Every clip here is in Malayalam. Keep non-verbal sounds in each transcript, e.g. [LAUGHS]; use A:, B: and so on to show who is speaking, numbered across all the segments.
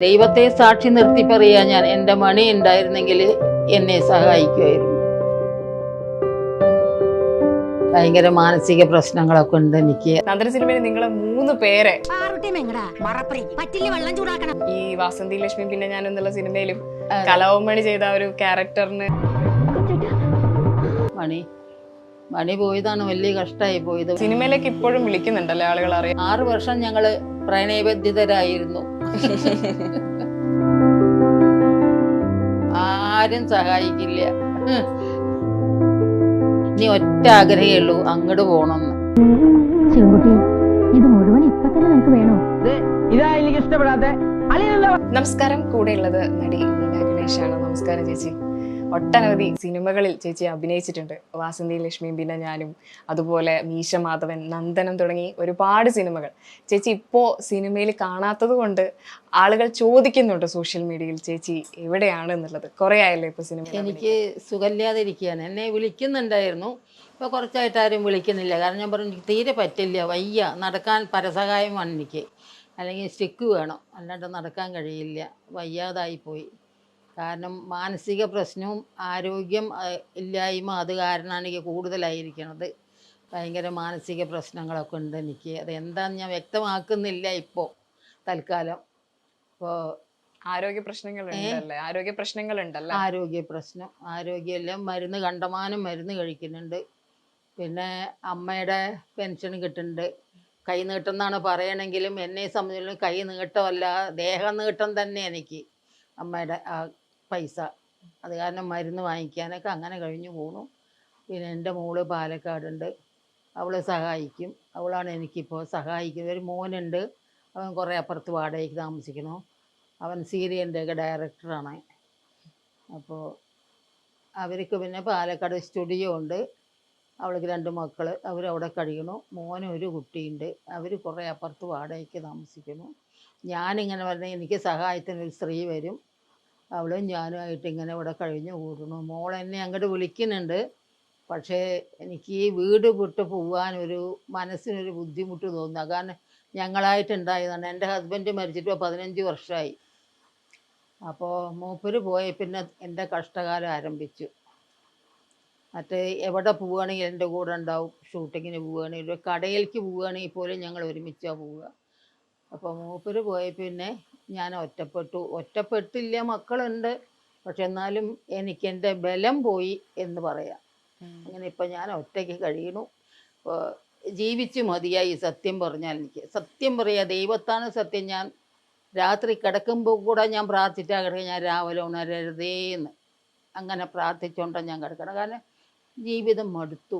A: ദൈവത്തെ സാക്ഷി നിർത്തി പറയാ ഞാൻ എന്റെ മണി ഉണ്ടായിരുന്നെങ്കിൽ എന്നെ സഹായിക്കുമായിരുന്നു. ഭയങ്കര മാനസിക പ്രശ്നങ്ങളൊക്കെ ഉണ്ട് എനിക്ക്.
B: നന്ദന സിനിമയിൽ നിങ്ങളെ മൂന്ന് പേരെ ഈ വാസന്തി ലക്ഷ്മി പിന്നെ ഞാൻ എന്നുള്ള സിനിമയിലും കലാവമണി ചെയ്ത ഒരു ക്യാരക്ടറിന്
A: മണി മണി പോയതാണ് വലിയ കഷ്ടമായി പോയത്.
B: സിനിമയിലേക്ക് ഇപ്പോഴും വിളിക്കുന്നുണ്ടല്ലേ ആളുകൾ അറിയാം
A: ആറ് വർഷം ഞങ്ങൾ പ്രണയബദ്ധിതരായിരുന്നു ആരും സഹായിക്കില്ല. നീ ഒറ്റ ആഗ്രഹേ ഉള്ളൂ അങ്ങോട്ട് പോണെന്ന്.
C: ശിവൻകുട്ടി ഇത് മുഴുവൻ ഇപ്പൊ തന്നെ നിനക്ക് വേണോ?
D: ഇതാ എനിക്ക് ഇഷ്ടപ്പെടാത്ത. അളിയനല്ല
B: നമസ്കാരം കൂടെയുള്ളത് നടി മീന ഗണേശാണ് നമസ്കാരം ചേച്ചി. ഒട്ടനവധി സിനിമകളിൽ ചേച്ചി അഭിനയിച്ചിട്ടുണ്ട്. വാസന്തി ലക്ഷ്മിയും പിന്നെ ഞാനും അതുപോലെ മീശ മാധവൻ നന്ദനം തുടങ്ങി ഒരുപാട് സിനിമകൾ. ചേച്ചി ഇപ്പോൾ സിനിമയിൽ കാണാത്തത് കൊണ്ട് ആളുകൾ ചോദിക്കുന്നുണ്ട് സോഷ്യൽ മീഡിയയിൽ ചേച്ചി എവിടെയാണ് എന്നുള്ളത്. കുറേ ആയല്ലോ ഇപ്പൊ സിനിമ
A: എനിക്ക് സുഖമില്ലാതിരിക്കുകയാണ് എന്നെ വിളിക്കുന്നുണ്ടായിരുന്നു. ഇപ്പോൾ കുറച്ചായിട്ട് ആരും വിളിക്കുന്നില്ല. കാരണം ഞാൻ പറഞ്ഞു "എനിക്ക് തീരെ പറ്റില്ല. വയ്യ. നടക്കാൻ പരസഹായമാണ് എനിക്ക്. അല്ലെങ്കിൽ സ്റ്റിക്ക് വേണം. അല്ലാണ്ട് നടക്കാൻ കഴിയില്ല. വയ്യാതായിപ്പോയി. കാരണം മാനസിക പ്രശ്നവും ആരോഗ്യം ഇല്ലായ്മ അത് കാരണമാണ് എനിക്ക് കൂടുതലായിരിക്കണത്. ഭയങ്കര മാനസിക പ്രശ്നങ്ങളൊക്കെ ഉണ്ട് എനിക്ക്. അത് എന്താണെന്ന് ഞാൻ വ്യക്തമാക്കുന്നില്ല ഇപ്പോൾ തൽക്കാലം. ഇപ്പോൾ
B: ആരോഗ്യ പ്രശ്നങ്ങൾ ആരോഗ്യ പ്രശ്നങ്ങൾ ഉണ്ടല്ലോ
A: ആരോഗ്യ പ്രശ്നം. ആരോഗ്യമെല്ലാം മരുന്ന് കണ്ടമാനം മരുന്ന് കഴിക്കുന്നുണ്ട്. പിന്നെ അമ്മയുടെ പെൻഷൻ കിട്ടുന്നുണ്ട്. കൈ നീട്ടം എന്നാണ് പറയണമെങ്കിലും എന്നെ സംബന്ധിച്ചിടത്തോളം കൈ നീട്ടമല്ല ദേഹ നീട്ടം തന്നെ എനിക്ക് അമ്മയുടെ ആ പൈസ. അത് കാരണം മരുന്ന് വാങ്ങിക്കാനൊക്കെ അങ്ങനെ കഴിഞ്ഞു പോണു. പിന്നെ എന്റെ മോൾ പാലക്കാടുണ്ട്. അവളെ സഹായിക്കും. അവളാണ് എനിക്കിപ്പോൾ സഹായിക്കുന്നത്. ഒരു മോനുണ്ട്. അവൻ കുറേ അപ്പുറത്ത് വാടകയ്ക്ക് താമസിക്കണു അവൻ സീരിയലിന്റെ ഒക്കെ ഡയറക്ടറാണ്. അപ്പോൾ അവർക്ക് പിന്നെ പാലക്കാട് സ്റ്റുഡിയോ ഉണ്ട്. അവൾക്ക് രണ്ട് മക്കൾ അവരവിടെ കഴിയണു മോനും ഒരു കുട്ടിയുണ്ട്. അവർ കുറേ അപ്പുറത്ത് വാടകയ്ക്ക് താമസിക്കുന്നു. ഞാനിങ്ങനെ പറഞ്ഞാൽ എനിക്ക് സഹായത്തിന് ഒരു സ്ത്രീ വരും. അവളും ഞാനുമായിട്ട് ഇങ്ങനെ ഇവിടെ കഴിഞ്ഞു കൂടണു. മോൾ എന്നെ അങ്ങോട്ട് വിളിക്കുന്നുണ്ട്. പക്ഷേ എനിക്ക് ഈ വീട് വിട്ട് പോകാനൊരു മനസ്സിനൊരു ബുദ്ധിമുട്ട് തോന്നുക കാരണം ഞങ്ങളായിട്ടുണ്ടായതാണ് എന്റെ ഹസ്ബൻഡ് മരിച്ചിട്ട് പതിനഞ്ച് വർഷമായി അപ്പോൾ മൂപ്പര് പോയി പിന്നെ എന്റെ കഷ്ടകാലം ആരംഭിച്ചു. മറ്റേ എവിടെ പോവുകയാണെങ്കിൽ എന്റെ കൂടെ ഉണ്ടാവും. ഷൂട്ടിങ്ങിന് പോവുകയാണെങ്കിൽ കടയിലേക്ക് പോവുകയാണെങ്കിൽ പോലും ഞങ്ങൾ ഒരുമിച്ചാണ് പോവുക. അപ്പോൾ മൂപ്പര് പോയി പിന്നെ ഞാൻ ഒറ്റപ്പെട്ടു. ഒറ്റപ്പെട്ടില്ല മക്കളുണ്ട്. പക്ഷെ എന്നാലും എനിക്ക് എന്റെ ബലം പോയി എന്ന് പറയാം. അങ്ങനെ ഇപ്പം ഞാൻ ഒറ്റയ്ക്ക് കഴിയണു ജീവിച്ചു മതിയായി സത്യം പറഞ്ഞാൽ എനിക്ക്. സത്യം പറയാ ദൈവത്താണ് സത്യം. ഞാൻ രാത്രി കിടക്കുമ്പോൾ കൂടെ ഞാൻ പ്രാർത്ഥിച്ചാൽ കിടക്കുക ഞാൻ രാവിലെ ഉണരരുതേന്ന്. അങ്ങനെ പ്രാർത്ഥിച്ചുകൊണ്ടാണ് ഞാൻ കിടക്കണം. കാരണം ജീവിതം മടുത്തു.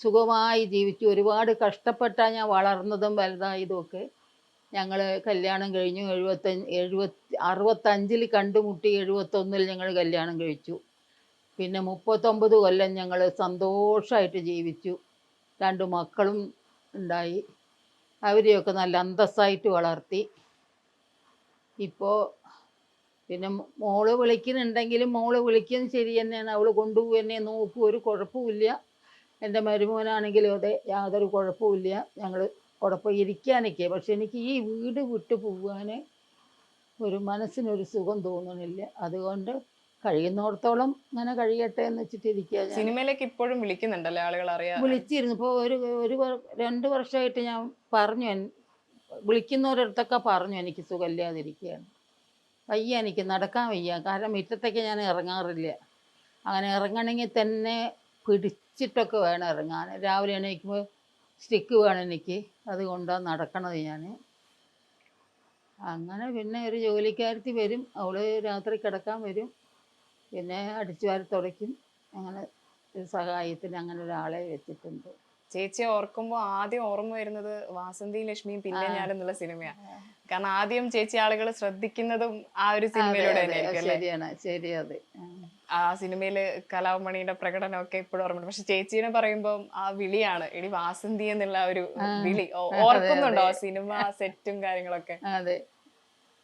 A: സുഖമായി ജീവിച്ചു. ഒരുപാട് കഷ്ടപ്പെട്ടാണ് ഞാൻ വളർന്നതും വലുതായതും ഒക്കെ. ഞങ്ങൾ കല്യാണം കഴിഞ്ഞു. എഴുപത്തഞ്ച് എഴുപത്തി അറുപത്തഞ്ചിൽ കണ്ടുമുട്ടി എഴുപത്തൊന്നിൽ ഞങ്ങൾ കല്യാണം കഴിച്ചു. പിന്നെ മുപ്പത്തൊമ്പത് കൊല്ലം ഞങ്ങൾ സന്തോഷമായിട്ട് ജീവിച്ചു. രണ്ട് മക്കളും ഉണ്ടായി. അവരെയൊക്കെ നല്ല അന്തസ്സായിട്ട് വളർത്തി. ഇപ്പോൾ പിന്നെ മോൾ വിളിക്കുന്നുണ്ടെങ്കിലും മോൾ വിളിക്കുന്നത് ശരി തന്നെയാണ്. അവൾ കൊണ്ടുപോകും എന്നെ നോക്കും. ഒരു കുഴപ്പമില്ല എന്റെ മരുമോനാണെങ്കിലും അതെ യാതൊരു കുഴപ്പമില്ല ഞങ്ങൾ കുഴപ്പം ഇരിക്കാനൊക്കെ പക്ഷെ എനിക്ക് ഈ വീട് വിട്ടു പോകാൻ ഒരു മനസ്സിനൊരു സുഖം തോന്നണില്ല. അതുകൊണ്ട് കഴിയുന്നിടത്തോളം അങ്ങനെ കഴിയട്ടെ എന്ന് വെച്ചിട്ട് ഇരിക്കുക
B: സിനിമയിലേക്ക് ഇപ്പോഴും വിളിക്കുന്നുണ്ടല്ലേ ആളുകൾ അറിയാം
A: വിളിച്ചിരുന്നു. ഇപ്പോൾ ഒരു ഒരു രണ്ട് വർഷമായിട്ട് ഞാൻ പറഞ്ഞു. വിളിക്കുന്നവരടുത്തൊക്കെ പറഞ്ഞു എനിക്ക് സുഖമില്ലാതിരിക്കുകയാണ്. വയ്യ എനിക്ക് നടക്കാൻ വയ്യ. കാരണം മുറ്റത്തേക്ക് ഞാൻ ഇറങ്ങാറില്ല. അങ്ങനെ ഇറങ്ങണമെങ്കിൽ തന്നെ പിടിച്ചിട്ടൊക്കെ വേണം ഇറങ്ങാൻ. രാവിലെ എണീക്കുമ്പോൾ സ്റ്റിക്ക് വേണം എനിക്ക്. അതുകൊണ്ടാണ് നടക്കണത് ഞാൻ. അങ്ങനെ പിന്നെ ഒരു ജോലിക്കാരത്തി വരും. അവൾ രാത്രി കിടക്കാൻ വരും. പിന്നെ അടിച്ചു വാരി തുടയ്ക്കും. അങ്ങനെ ഒരു സഹായത്തിന് അങ്ങനെ ഒരാളെ വെച്ചിട്ടുണ്ട്.
B: ചേച്ചിയെ ഓർക്കുമ്പോൾ ആദ്യം ഓർമ്മ വരുന്നത് വാസന്തി ലക്ഷ്മിയും പിന്നെ ഞാനെന്നുള്ള സിനിമയാണ് കാരണം ആദ്യം ചേച്ചി ആളുകൾ ശ്രദ്ധിക്കുന്നതും ആ ഒരു സിനിമയിലൂടെ
A: ശരിയാണ് ശരി അത്.
B: ആ. സിനിമയിൽ കലാമണിയുടെ പ്രകടനം ഒക്കെ ഇപ്പോഴും ഓർമ്മയുണ്ട് പക്ഷെ ചേച്ചീനെ പറയുമ്പോൾ ആ വിളിയാണ്. എടി വാസന്തി എന്നുള്ള ഒരു. വിളി. ഓർക്കുന്നുണ്ടോ ആ സിനിമ സെറ്റും കാര്യങ്ങളൊക്കെ?
A: അതെ.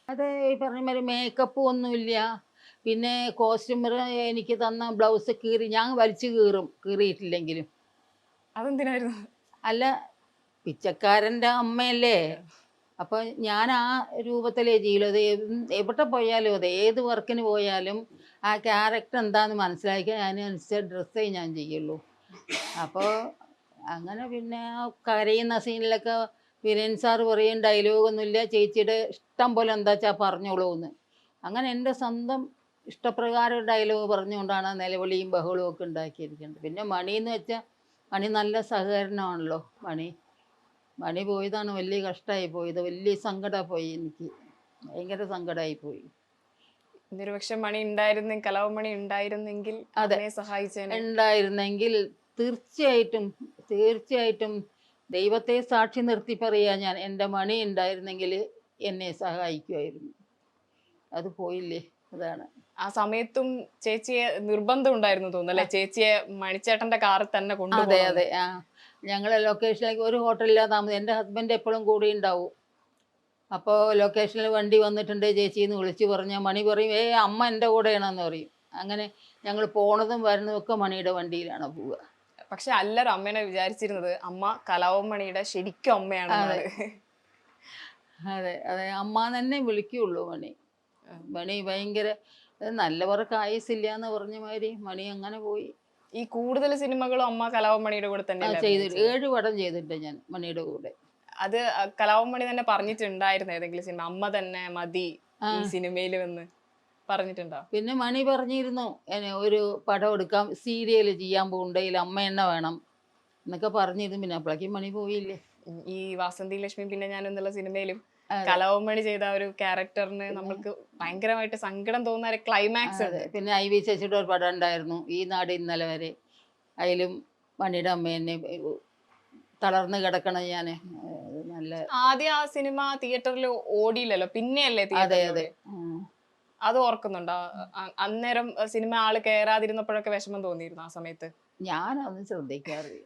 A: അതെ ഈ പറഞ്ഞ മാതിരി മേക്കപ്പ് ഒന്നുമില്ല. പിന്നെ കോസ്റ്റ്യൂമർ എനിക്ക് തന്ന ബ്ലൗസ് കീറി ഞാൻ വലിച്ചു കീറും കീറിയിട്ടില്ലെങ്കിലും.
B: അതെന്തിനായിരുന്നു?
A: അല്ല പിച്ചക്കാരന്റെ അമ്മയല്ലേ? അപ്പോൾ ഞാൻ ആ രൂപത്തിലേ ചെയ്യുള്ളൂ എവിടെ പോയാലും അതെ ഏത് വർക്കിന് പോയാലും ആ ക്യാരക്ടർ എന്താണെന്ന് മനസ്സിലാക്കി അതിനനുസരിച്ച് ഡ്രസ്സേ ഞാൻ ചെയ്യുള്ളൂ. അപ്പോൾ അങ്ങനെ പിന്നെ കരയുന്ന സീനിലൊക്കെ വിനയൻ സാറ് പറയും ഡയലോഗൊന്നുമില്ല ചേച്ചിയുടെ ഇഷ്ടം പോലെ എന്താ വെച്ചാൽ പറഞ്ഞോളൂ എന്ന്. അങ്ങനെ എന്റെ സ്വന്തം ഇഷ്ടപ്രകാരം ഡയലോഗ് പറഞ്ഞുകൊണ്ടാണ് നിലവിളിയും ബഹളവും ഒക്കെ ഉണ്ടാക്കിയിരിക്കുന്നത്. പിന്നെ മണി എന്ന് വെച്ചാൽ മണി നല്ല സഹകരണമാണല്ലോ മണി. മണി പോയതാണ് വലിയ കഷ്ടമായി പോയത്. വലിയ സങ്കടമായി പോയി എനിക്ക്. ഭയങ്കര സങ്കടമായി പോയി
B: നിരുപക്ഷ മണി ഉണ്ടായിരുന്നെ കലാവമണി ഉണ്ടായിരുന്നെങ്കിൽ
A: അതെ.
B: സഹായിച്ചേനെ.
A: ഉണ്ടായിരുന്നെങ്കിൽ തീർച്ചയായിട്ടും തീർച്ചയായിട്ടും ദൈവത്തെ സാക്ഷി നിർത്തി പറയാ ഞാൻ എന്റെ മണി ഉണ്ടായിരുന്നെങ്കിൽ എന്നെ സഹായിക്കുമായിരുന്നു. അത് പോയില്ലേ? അതാണ്.
B: ആ സമയത്തും ചേച്ചിയെ നിർബന്ധം ഉണ്ടായിരുന്നു തോന്നുന്നു അല്ലെ? ചേച്ചിയെ മണിച്ചേട്ടന്റെ കാറിൽ തന്നെ
A: അതെ
B: കൊണ്ടുപോകും
A: അതെ ആ. ഞങ്ങൾ ലൊക്കേഷനിലേക്ക് ഒരു ഹോട്ടലിലാണ് താമസം. എന്റെ ഹസ്ബൻഡ് എപ്പോഴും കൂടി ഉണ്ടാവും. അപ്പോൾ ലൊക്കേഷനിൽ വണ്ടി വന്നിട്ടുണ്ട് ചേച്ചി എന്ന് വിളിച്ച് പറഞ്ഞാൽ മണി പറയും ഏ അമ്മ എന്റെ കൂടെയാണെന്ന് പറയും. അങ്ങനെ ഞങ്ങൾ പോണതും വരുന്നതും ഒക്കെ മണിയുടെ വണ്ടിയിലാണ് പോവുക.
B: പക്ഷെ അല്ലൊരു അമ്മേനെ വിചാരിച്ചിരുന്നത്. അമ്മ കലാവമണിയുടെ ശരിക്കും അമ്മയാണ്
A: അതെ. അതെ. അമ്മ തന്നെ വിളിക്കുള്ളൂ മണി. മണി ഭയങ്കര നല്ലവർക്ക് ആയുസില്ല എന്ന് പറഞ്ഞ മാതിരി മണി അങ്ങനെ പോയി.
B: ഈ കൂടുതൽ സിനിമകളും അമ്മ കലാവമണിയുടെ കൂടെ
A: ആ,
B: തന്നെ
A: ചെയ്തിട്ട് ഏഴ് പടം ചെയ്തിട്ടുണ്ട് ഞാൻ മണിയുടെ കൂടെ.
B: അത് കലാവമണി തന്നെ പറഞ്ഞിട്ടുണ്ടായിരുന്നു ഏതെങ്കിലും സിനിമ. അമ്മ തന്നെ മതി ഈ സിനിമയിൽ വന്ന് പറഞ്ഞിട്ടുണ്ടോ?
A: പിന്നെ മണി പറഞ്ഞിരുന്നു ഒരു പടം എടുക്കാം സീരിയൽ ചെയ്യാൻ പോകണ്ടെങ്കിൽ അമ്മ എന്നെ വേണം എന്നൊക്കെ പറഞ്ഞിരുന്നു. പിന്നെ അപ്പോഴേക്കും മണി പോയില്ലേ.
B: ഈ വാസന്തി ലക്ഷ്മി പിന്നെ ഞാൻ എന്നുള്ള സിനിമയിലും
A: അതെ.
B: ചെയ്ത ഒരു ക്യാരക്ടറിന് നമ്മൾക്ക് ഭയങ്കരമായിട്ട് സങ്കടം തോന്നുന്ന ഒരു ക്ലൈമാക്സ് ഉണ്ട്.
A: പിന്നെ ഐ വി ശശിയുടെ ഒരു പടം ഉണ്ടായിരുന്നു. ഈ നാട് ഇന്നലെ വരെ. അതിലും മണിയുടെ അമ്മ എന്നെ തളർന്ന് കിടക്കണം ഞാൻ നല്ല
B: ആദ്യം ആ സിനിമ തിയേറ്ററിൽ ഓടിയില്ലല്ലോ? പിന്നെയല്ലേ
A: അതെ അതെ.
B: അത് ഓർക്കുന്നുണ്ടോ? അന്നേരം സിനിമ ആൾ കയറാതിരുന്നപ്പോഴൊക്കെ വിഷമം തോന്നിയിരുന്നു ആ സമയത്ത്?
A: ഞാനൊന്നും ശ്രദ്ധിക്കാറില്ല.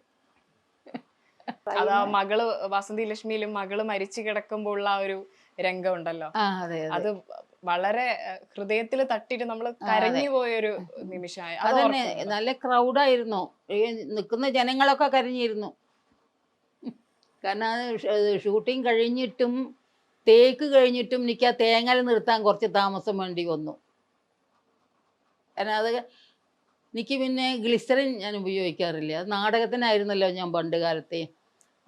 B: അതാ മകൾ വസന്തി ലക്ഷ്മിയിലും മകൾ മരിച്ചു കിടക്കുമ്പോൾ ഉള്ള ആ ഒരു രംഗം ഉണ്ടല്ലോ
A: അതെ
B: വളരെ ഹൃദയത്തിൽ തട്ടിട്ട് നമ്മൾ കരഞ്ഞു പോയൊരു നിമിഷമായി.
A: അതന്നെ നല്ല ക്രൗഡായിരുന്നു. ഈ നിൽക്കുന്ന ജനങ്ങളൊക്കെ കരഞ്ഞിരുന്നു. കാരണം അത് ഷൂട്ടിങ് കഴിഞ്ഞിട്ടും തേക്ക് കഴിഞ്ഞിട്ടും എനിക്ക് ആ തേങ്ങൽ നിർത്താൻ കുറച്ച് താമസം വേണ്ടി വന്നു. കാരണം അത് എനിക്ക് പിന്നെ ഗ്ലിസറിൻ ഞാൻ ഉപയോഗിക്കാറില്ല. അത് നാടകത്തിനായിരുന്നല്ലോ ഞാൻ പണ്ട് കാലത്തെ.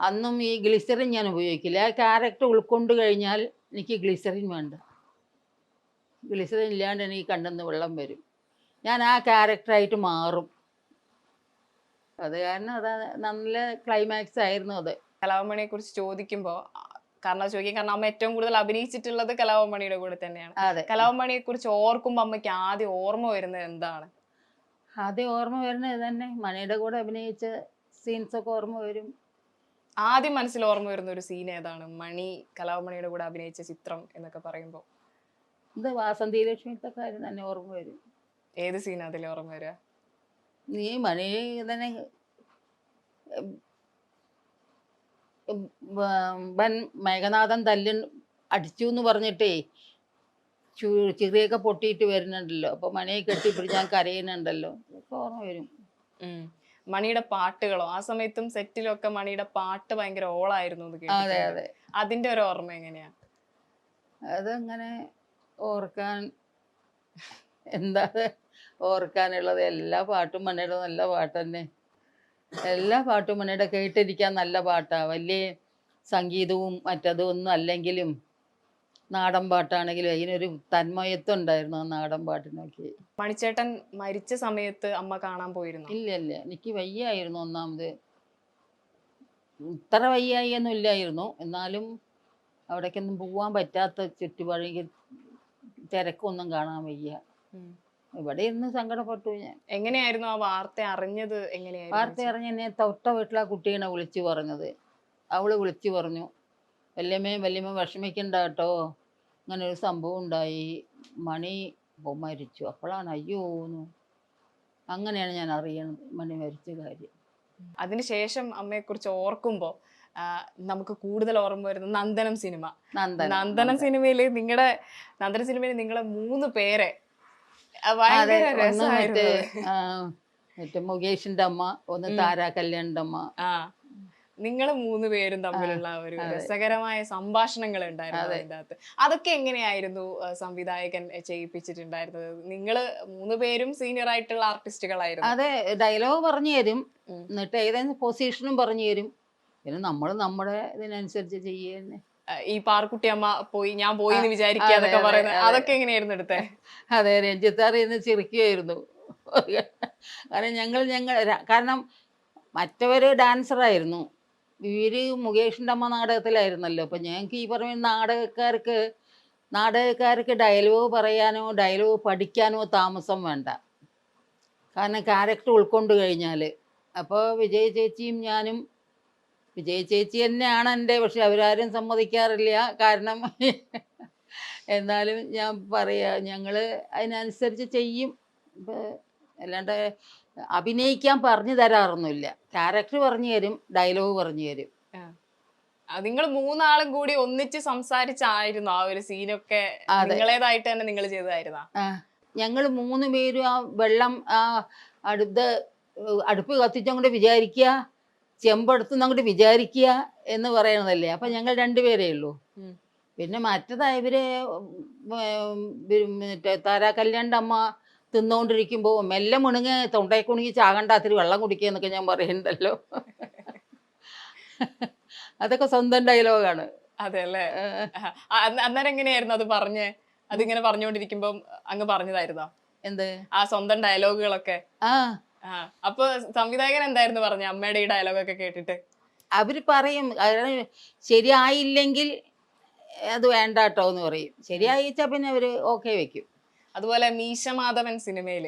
A: അന്നും ഈ ഗ്ലിസറിൻ ഞാൻ ഉപയോഗിക്കില്ല. ആ ക്യാരക്ടർ ഉൾക്കൊണ്ട് കഴിഞ്ഞാൽ എനിക്ക് ഗ്ലിസറിൻ വേണ്ട. ഗ്ലിസറിൻ ഇല്ലാണ്ട് എനിക്ക് കണ്ടെന്ന് വെള്ളം വരും. ഞാൻ ആ ക്യാരക്ടറായിട്ട് മാറും. അത് കാരണം അത് നല്ല ക്ലൈമാക്സ് ആയിരുന്നു അത്.
B: കലാമണിയെ കുറിച്ച് ചോദിക്കുമ്പോ ആ, കാരണം ചോദിക്കും കാരണം അമ്മ ഏറ്റവും കൂടുതൽ അഭിനയിച്ചിട്ടുള്ളത് കലാവമണിയുടെ കൂടെ തന്നെയാണ്.
A: അതെ.
B: കലാവമണിയെ കുറിച്ച് ഓർക്കുമ്പോ അമ്മയ്ക്ക് ആദ്യം ഓർമ്മ വരുന്നത് എന്താണ്?
A: ആദ്യം ഓർമ്മ വരുന്നത് തന്നെ മണിയുടെ കൂടെ അഭിനയിച്ച സീൻസ് ഒക്കെ ഓർമ്മ വരും.
B: ആദ്യം മനസ്സിൽ ഓർമ്മ വരുന്ന ഒരു സീൻ ഏതാണ്? മണി കലാമണിയുടെ കൂടെ അഭിനയിച്ച ചിത്രം എന്നൊക്കെ പറയുമ്പോൾ
A: ഇത് വാസന്തി ലക്ഷ്മിത്തെ കാര്യം തന്നെ ഓർമ്മ വരും.
B: ഏത് സീൻ അതിൽ ഓർമ്മ വരിക
A: നീ മണി തന്നെ വൻ മേഘനാഥൻ തല്ലി അടിച്ചു എന്ന് പറഞ്ഞിട്ടേ ചു- ചിറിയൊക്കെ പൊട്ടിയിട്ട് വരുന്നുണ്ടല്ലോ. അപ്പൊ മണിയെ കെട്ടിപ്പിടിച്ച് ഞാൻ കരയുന്നുണ്ടല്ലോ. ഓർമ്മ വരും.
B: മണിയുടെ പാട്ടുകളോ ആ സമയത്തും സെറ്റിലും ഒക്കെ മണിയുടെ പാട്ട് ഭയങ്കര ഓളായിരുന്നു
A: അതെ. അതെ.
B: അതിന്റെ ഒരു ഓർമ്മ എങ്ങനെയാ?
A: അതങ്ങനെ ഓർക്കാൻ എന്താ ഓർക്കാനുള്ളത് എല്ലാ പാട്ടും മണിയുടെ നല്ല പാട്ട് തന്നെ. എല്ലാ പാട്ടും മണിയുടെ കേട്ടിരിക്കാൻ നല്ല പാട്ടാ. വലിയ സംഗീതവും മറ്റതും ഒന്നും അല്ലെങ്കിലും നാടൻ പാട്ടാണെങ്കിലും അതിനൊരു തന്മയത്വം ഉണ്ടായിരുന്നു ആ നാടൻ പാട്ടിനൊക്കെ.
B: മണിച്ചേട്ടൻ മരിച്ച സമയത്ത് അമ്മ കാണാൻ പോയിരുന്നു?
A: ഇല്ല ഇല്ല എനിക്ക് വയ്യായിരുന്നു ഒന്നാമത്. ഇത്ര വയ്യായി ഒന്നും ഇല്ലായിരുന്നു. എന്നാലും അവിടേക്കൊന്നും പോവാൻ പറ്റാത്ത ചുറ്റുപാടെങ്കിൽ തിരക്കൊന്നും കാണാൻ വയ്യ. ഇവിടെ ഇരുന്ന് സങ്കടപ്പെട്ടു ഞാൻ.
B: എങ്ങനെയായിരുന്നു ആ വാർത്ത അറിഞ്ഞത് എങ്ങനെയായിരുന്നു?
A: വാർത്ത അറിഞ്ഞെന്നെ തൊട്ട വീട്ടിലെ കുട്ടീനെ വിളിച്ചു പറഞ്ഞത്. അവൾ വിളിച്ചു പറഞ്ഞു വല്യമ്മയും വല്യമ്മ വിഷമിക്കണ്ട കേട്ടോ. അങ്ങനെ ഒരു സംഭവം ഉണ്ടായി. മണി മരിച്ചു. അപ്പോഴാണ് അയ്യോന്ന് അങ്ങനെയാണ് ഞാൻ അറിയണത്. മണി മരിച്ച കാര്യം.
B: അതിനുശേഷം അമ്മയെ കുറിച്ച് ഓർക്കുമ്പോ നമുക്ക് കൂടുതൽ ഓർമ്മ വരുന്നത് നന്ദനം സിനിമ.
A: നന്ദനം
B: സിനിമയിൽ നിങ്ങളുടെ നന്ദനം സിനിമയിൽ നിങ്ങളെ മൂന്ന് പേരെ.
A: മുകേഷിന്റെ അമ്മ ഒന്ന് താര കല്യാണിന്റെ അമ്മ.
B: ആ. നിങ്ങൾ മൂന്ന് പേരും തമ്മിലുള്ള ഒരു രസകരമായ സംഭാഷണങ്ങൾ ഉണ്ടായിരുന്നു അതിന്റെ അകത്ത് അതൊക്കെ എങ്ങനെയായിരുന്നു സംവിധായകൻ ചെയ്യിപ്പിച്ചിട്ടുണ്ടായിരുന്നത്? നിങ്ങൾ മൂന്ന് പേരും സീനിയർ ആയിട്ടുള്ള ആർട്ടിസ്റ്റുകളായിരുന്നു
A: അതെ ഡയലോഗ് പറഞ്ഞു തരും. എന്നിട്ട് ഏതെങ്കിലും പൊസിഷനും പറഞ്ഞു തരും. പിന്നെ നമ്മൾ നമ്മുടെ ഇതിനനുസരിച്ച് ചെയ്യുന്നേ.
B: ആ, ഈ പാർക്കുട്ടി അമ്മ പോയി ഞാൻ പോയി എന്ന് വിചാരിക്കുക
A: അതൊക്കെ
B: പറയുന്നത്. അതൊക്കെ എങ്ങനെയായിരുന്നു എടുത്തേ?
A: അതെ രഞ്ജിത്താർ ഇന്ന് ചിരിക്കുകയായിരുന്നു [LAUGHS] കാരണം ഞങ്ങൾ ഞങ്ങൾ കാരണം മറ്റവര് ഡാൻസറായിരുന്നു ഇവർ മുകേഷിന്റെ അമ്മ നാടകത്തിലായിരുന്നല്ലോ. അപ്പം ഞങ്ങൾക്ക് ഈ പറഞ്ഞ നാടകക്കാർക്ക് നാടകക്കാർക്ക് ഡയലോഗ് പറയാനോ ഡയലോഗ് പഠിക്കാനോ താമസം വേണ്ട. കാരണം ക്യാരക്ടർ ഉൾക്കൊണ്ട് കഴിഞ്ഞാൽ അപ്പോൾ വിജയ ചേച്ചിയും ഞാനും വിജയ ചേച്ചി തന്നെയാണ് എന്റെ പക്ഷെ അവരാരും സമ്മതിക്കാറില്ല. കാരണം [LAUGHS] എന്നാലും ഞാൻ പറയാ ഞങ്ങൾ അതിനനുസരിച്ച് ചെയ്യും. അല്ലാണ്ട് അഭിനയിക്കാൻ പറഞ്ഞു തരാറൊന്നുമില്ല. ക്യാരക്ടർ പറഞ്ഞു തരും ഡയലോഗ് പറഞ്ഞു തരും.
B: നിങ്ങൾ മൂന്നാളും കൂടി ഒന്നിച്ച് സംസാരിച്ചായിരുന്നു ആ ഒരു സീനൊക്കെ. നിങ്ങളേതായിട്ട് തന്നെ നിങ്ങൾ ചെയ്തതായിരുന്നാ?
A: ഞങ്ങൾ മൂന്ന് പേരും ആ വെള്ളം ആ അടുത്ത് അടുപ്പ് കത്തിച്ചങ്ങോട്ട് വിചാരിക്കുക ചെമ്പെടുത്ത് അങ്ങോട്ട് വിചാരിക്കുക എന്ന് പറയണതല്ലേ അപ്പൊ ഞങ്ങൾ രണ്ടുപേരേ ഉള്ളൂ. പിന്നെ മറ്റേതായവര് മറ്റേ താരാ കല്യാണ്ടമ്മ അമ്മ തിന്നുകൊണ്ടിരിക്കുമ്പോൾ മെല്ലെ മുണുങ്ങ് തൊണ്ടയിൽ കുണുങ്ങി ചാകണ്ട അത്തിരി വെള്ളം കുടിക്കുക എന്നൊക്കെ ഞാൻ പറയുന്നുണ്ടല്ലോ. അതൊക്കെ സ്വന്തം ഡയലോഗാണ്.
B: അതെ അല്ലേ അന്നേരം എങ്ങനെയായിരുന്നു അത് പറഞ്ഞേ? അതിങ്ങനെ പറഞ്ഞുകൊണ്ടിരിക്കുമ്പോൾ അങ്ങ് പറഞ്ഞതായിരുന്നോ?
A: എന്ത്?
B: ആ സ്വന്തം ഡയലോഗുകളൊക്കെ?
A: ആ.
B: ആ അപ്പൊ സംവിധായകൻ എന്തായിരുന്നു പറഞ്ഞ അമ്മയുടെ ഈ ഡയലോഗൊക്കെ കേട്ടിട്ട്?
A: അവർ പറയും ശരിയായില്ലെങ്കിൽ അത് വേണ്ട കേട്ടോ എന്ന് പറയും. ശരിയായിച്ചാ പിന്നെ അവർ ഓക്കെ വെക്കും.
B: അതുപോലെ
A: മീശമാധവൻ സിനിമയിൽ.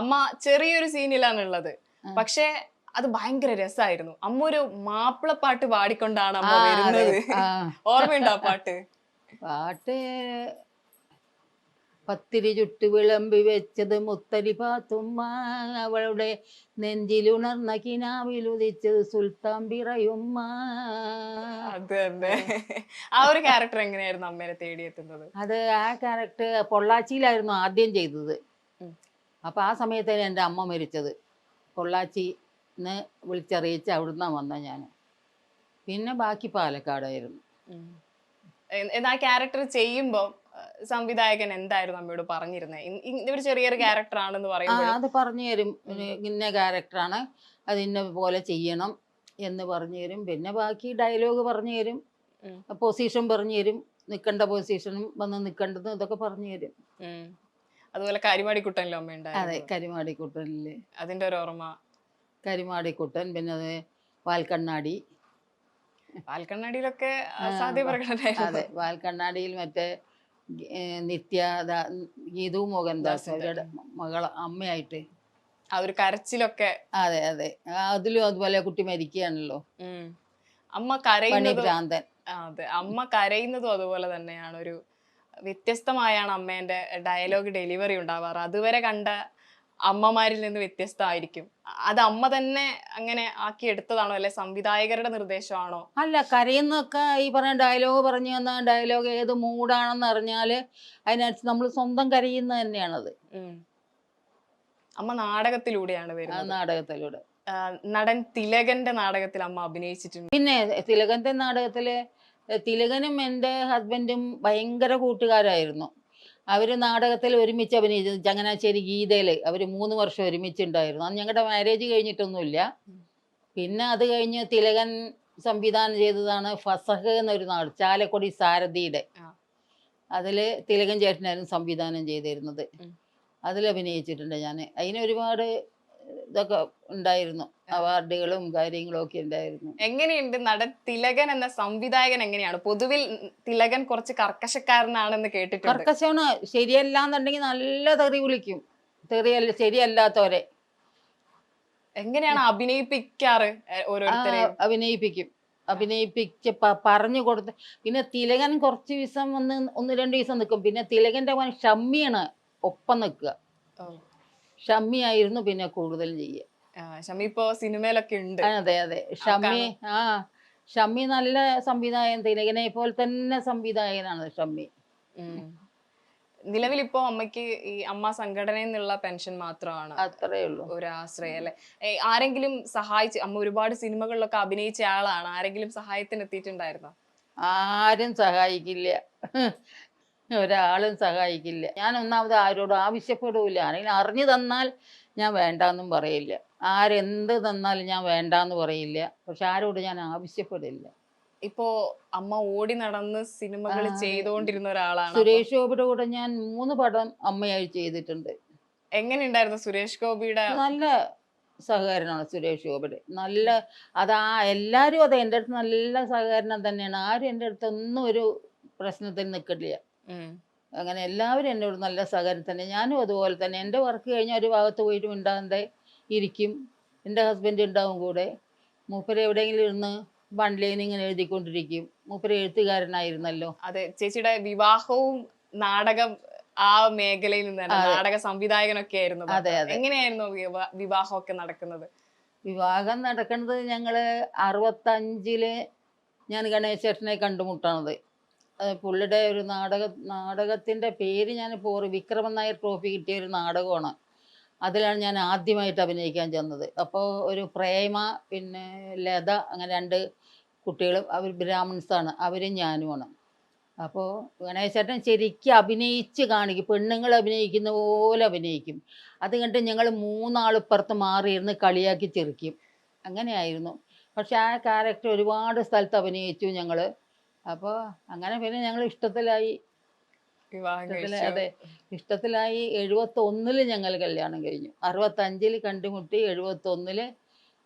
B: അമ്മ ചെറിയൊരു സീനിലാണ് ഉള്ളത്. പക്ഷെ അത് ഭയങ്കര രസമായിരുന്നു അമ്മ ഒരു മാപ്പിളപ്പാട്ട് പാടിക്കൊണ്ടാണ് അമ്മ വരുന്നത്. ഓർമ്മയുണ്ടോ പാട്ട്?
A: പാട്ട് പത്തിരി ചുട്ടു വിളമ്പി വെച്ചത് മുത്തരി പാത്തുമ്മ അവളുടെ നെഞ്ചിലുണർന്ന കിനാവിലുദിച്ചത് സുൽത്താൻ പിറയുമ്മ
B: അത് തന്നെ ആ ഒരു ക്യാരക്ടർ എങ്ങനെയായിരുന്നു അമ്മേനെ തേടിയെത്തുന്നത്
A: അത് ആ ക്യാരക്ടർ പൊള്ളാച്ചിയിലായിരുന്നു ആദ്യം ചെയ്തത്. അപ്പൊ ആ സമയത്താണ് എന്റെ അമ്മ മരിച്ചത്. പൊള്ളാച്ചിന്ന് വിളിച്ചറിയിച്ച് അവിടുന്ന് വന്ന ഞാൻ. പിന്നെ ബാക്കി പാലക്കാടായിരുന്നു.
B: എന്നാ ആ ക്യാരക്ടർ ചെയ്യുമ്പോ അഹ് സംവിധായകൻ എന്തായിരുന്നു അമ്മയോട് പറഞ്ഞിരുന്നത് ഒരു ചെറിയൊരു ക്യാരക്ടർ ആണെന്ന്
A: പറയുന്നത്
B: പറയുമ്പോൾ
A: അത് പറഞ്ഞു തരും. ഇന്ന ക്യാരക്ടറാണ് അത് ഇന്ന പോലെ ചെയ്യണം എന്ന് പറഞ്ഞു തരും. പിന്നെ ബാക്കി ഡയലോഗ് പറഞ്ഞു തരും. പൊസിഷൻ പറഞ്ഞു തരും. നിൽക്കേണ്ട പൊസിഷനും വന്ന് നിൽക്കേണ്ടതും ഇതൊക്കെ പറഞ്ഞു തരും.
B: അതുപോലെ കരിമാടിക്കുട്ടനിലും അമ്മ
A: അതെ കരിമാടിക്കുട്ടനിൽ.
B: അതിന്റെ ഒരു ഓർമ്മ.
A: കരിമാടിക്കുട്ടൻ പിന്നെ അത് വാൽക്കണ്ണാടി.
B: വാൽക്കണ്ണാടിയിലൊക്കെ
A: അതെ വാൽക്കണ്ണാടിയിൽ മറ്റേ നിത്യ ഗീതു മോഹൻദാസ്
B: ദാസിന്റെ.
A: അവരുടെ മകള അമ്മയായിട്ട്.
B: ആ ഒരു കരച്ചിലൊക്കെ.
A: അതെ അതെ. അതിലും അതുപോലെ കുട്ടി മരിക്കുകയാണല്ലോ.
B: അമ്മ കരയുന്നത് അതെ. അമ്മ കരയുന്നതും അതുപോലെ തന്നെയാണ്. ഒരു വ്യത്യസ്തമായാണ് അമ്മേന്റെ ഡയലോഗ് ഡെലിവറി ഉണ്ടാവാറ്. അതുവരെ കണ്ട അമ്മമാരിൽ നിന്ന് വ്യത്യസ്തമായിരിക്കും. അത് അമ്മ തന്നെ അങ്ങനെ ആക്കി എടുത്തതാണോ? അല്ലെ സംവിധായകരുടെ നിർദ്ദേശമാണോ?
A: അല്ല കരയുന്നൊക്കെ ഈ പറഞ്ഞ ഡയലോഗ് പറഞ്ഞു വന്ന ഡയലോഗ് ഏത് മൂഡാണെന്ന് അറിഞ്ഞാൽ അതിനനുസരിച്ച് നമ്മൾ സ്വന്തം കരയുന്നത് തന്നെയാണത്.
B: അമ്മ നാടകത്തിലൂടെയാണ് വരുന്നത്.
A: നാടകത്തിലൂടെ.
B: നടൻ തിലകന്റെ നാടകത്തിൽ അമ്മ അഭിനയിച്ചിട്ടുണ്ട്.
A: പിന്നെ തിലകന്റെ നാടകത്തിൽ തിലകനും എന്റെ ഹസ്ബൻഡും ഭയങ്കര കൂട്ടുകാരായിരുന്നു. അവർ നാടകത്തിൽ ഒരുമിച്ച് അഭിനയിച്ചു ചങ്ങനാശ്ശേരി ഗീതയിൽ അവർ മൂന്ന് വർഷം ഒരുമിച്ചുണ്ടായിരുന്നു. അന്ന് ഞങ്ങളുടെ മാരേജ് കഴിഞ്ഞിട്ടൊന്നുമില്ല. പിന്നെ അത് കഴിഞ്ഞ് തിലകൻ സംവിധാനം ചെയ്തതാണ് ഫസഹ് എന്നൊരു നാട് ചാലക്കുടി സാരഥിയുടെ. അതിൽ തിലകൻ ചേട്ടനായിരുന്നു സംവിധാനം ചെയ്തിരുന്നത്. അതിൽ അഭിനയിച്ചിട്ടുണ്ട് ഞാൻ അതിന് ഒരുപാട് ഇതൊക്കെ ഉണ്ടായിരുന്നു. അവാർഡുകളും കാര്യങ്ങളും ഒക്കെ ഉണ്ടായിരുന്നു.
B: എങ്ങനെയുണ്ട് നടൻ തിലകൻ എന്ന സംവിധായകൻ എങ്ങനെയാണ്? പൊതുവിൽ തിലകൻ കുറച്ച് കർക്കശക്കാരനാണെന്ന് കേട്ടിട്ടുണ്ട്.
A: കർക്കശമാണ്. ശരിയല്ല എന്നുണ്ടെങ്കിൽ നല്ല തെറി വിളിക്കും. തെറിയല്ല ശരിയല്ലാത്തവരെ.
B: എങ്ങനെയാണ് അഭിനയിപ്പിക്കാറ്
A: അഭിനയിപ്പിക്കും. അഭിനയിപ്പിച്ച് പറഞ്ഞു കൊടുത്ത് പിന്നെ തിലകൻ കുറച്ച് ദിവസം വന്ന് ഒന്ന് രണ്ട് ദിവസം നിൽക്കും പിന്നെ തിലകന്റെ ഷമ്മിയാണ് ഒപ്പം നിൽക്കുക. ഷമ്മിയായിരുന്നു പിന്നെ കൂടുതൽ ചെയ്യുക.
B: ഷമി ഇപ്പോ സിനിമയിലൊക്കെ ഉണ്ട്.
A: അതെ അതെ. ഷമി ആ ഷമ്മി നല്ല സംവിധായകൻ തിലകനെ പോലെ തന്നെ സംവിധായകനാണ് ഷമ്മി
B: നിലവിൽ ഇപ്പോ അമ്മയ്ക്ക് ഈ അമ്മ സംഘടനയിൽ നിന്നുള്ള പെൻഷൻ മാത്രമാണ്
A: അത്രേ ഉള്ളൂ.
B: ഒരു ആശ്രയം അല്ലെ? ആരെങ്കിലും സഹായിച്ച് അമ്മ ഒരുപാട് സിനിമകളിലൊക്കെ അഭിനയിച്ച ആളാണ്. ആരെങ്കിലും സഹായത്തിന് എത്തിയിട്ടുണ്ടായിരുന്നോ?
A: ആരും സഹായിക്കില്ല. ഒരാളും സഹായിക്കില്ല. ഞാൻ ഒന്നാമത് ആരോടും ആവശ്യപ്പെടൂല. ആരെങ്കിലും അറിഞ്ഞു തന്നാൽ ഞാൻ വേണ്ടാന്നും പറയില്ല. ആരെന്ത് തന്നാലും ഞാൻ വേണ്ടാന്ന് പറയില്ല. പക്ഷെ ആരോട് ഞാൻ ആവശ്യപ്പെടില്ല.
B: ഇപ്പോ അമ്മ ഓടി നടന്ന് സിനിമകൾ ചെയ്തുകൊണ്ടിരുന്ന ഒരാളാണ്
A: സുരേഷ് ഗോപിയുടെ കൂടെ ഞാൻ മൂന്ന് പടം അമ്മയായി ചെയ്തിട്ടുണ്ട്.
B: എങ്ങനെയുണ്ടായിരുന്നു സുരേഷ് ഗോപിയുടെ?
A: നല്ല സഹകരണമാണ് സുരേഷ് ഗോപിയുടെ. നല്ല അതാ എല്ലാരും അത് എന്റെ അടുത്ത് നല്ല സഹകരണം തന്നെയാണ്. ആരും എന്റെ അടുത്ത് ഒന്നും ഒരു പ്രശ്നത്തിന് നിൽക്കില്ല. അങ്ങനെ എല്ലാവരും എന്നോട് നല്ല സഹകരണം തന്നെ. ഞാനും അതുപോലെ തന്നെ. എന്റെ വർക്ക് കഴിഞ്ഞാൽ ഒരു ഭാഗത്ത് പോയിട്ട് മിണ്ടാതെ ഇരിക്കും. എന്റെ ഹസ്ബൻഡ് ഉണ്ടാവും കൂടെ. മൂപ്പര് എവിടെയെങ്കിലും ഇരുന്ന് വൺ ലൈൻ ഇങ്ങനെ എഴുതിക്കൊണ്ടിരിക്കും. മൂപ്പര് എഴുത്തുകാരനായിരുന്നല്ലോ.
B: അതെ ചേച്ചിയുടെ വിവാഹവും നാടകം ആ മേഖലയിൽ നിന്ന് തന്നെ
A: അതെ.
B: നാടക സംവിധായകനൊക്കെ ആയിരുന്നു.
A: അതെ, അതെ.
B: എങ്ങനെയായിരുന്നു വിവാ- വിവാഹമൊക്കെ നടക്കുന്നത്?
A: വിവാഹം നടക്കുന്നത് ഞങ്ങൾ അറുപത്തഞ്ചിൽ ഞാൻ ഗണേശേട്ടനെ കണ്ടുമുട്ടണത്. പുള്ളിയുടെ ഒരു നാടക നാടകത്തിന്റെ പേര് ഞാൻ ഇപ്പോൾ വിക്രമൻ നായർ ട്രോഫി കിട്ടിയ ഒരു നാടകമാണ്. അതിലാണ് ഞാൻ ആദ്യമായിട്ട് അഭിനയിക്കാൻ ചെന്നത്. അപ്പോൾ ഒരു പ്രേമ പിന്നെ ലത അങ്ങനെ രണ്ട് കുട്ടികളും അവർ ബ്രാഹ്മിൺസാണ് അവരും ഞാനുമാണ്. അപ്പോൾ ഗണേശേട്ടൻ ശരിക്കും അഭിനയിച്ച് കാണിക്കും. പെണ്ണുങ്ങൾ അഭിനയിക്കുന്ന പോലെ അഭിനയിക്കും. അത് കണ്ട് ഞങ്ങൾ മൂന്നാളിപ്പുറത്ത് മാറിയിരുന്ന് കളിയാക്കി ചെറുക്കും. അങ്ങനെയായിരുന്നു. പക്ഷെ ആ ക്യാരക്ടർ ഒരുപാട് സ്ഥലത്ത് അഭിനയിച്ചു ഞങ്ങൾ അപ്പോൾ അങ്ങനെ പിന്നെ ഞങ്ങൾ ഇഷ്ടത്തിലായി. അതെ. ഇഷ്ടത്തിലായി എഴുപത്തി ഒന്നിൽ ഞങ്ങൾ കല്യാണം കഴിഞ്ഞു. അറുപത്തഞ്ചിൽ കണ്ടുമുട്ടി എഴുപത്തി ഒന്നിൽ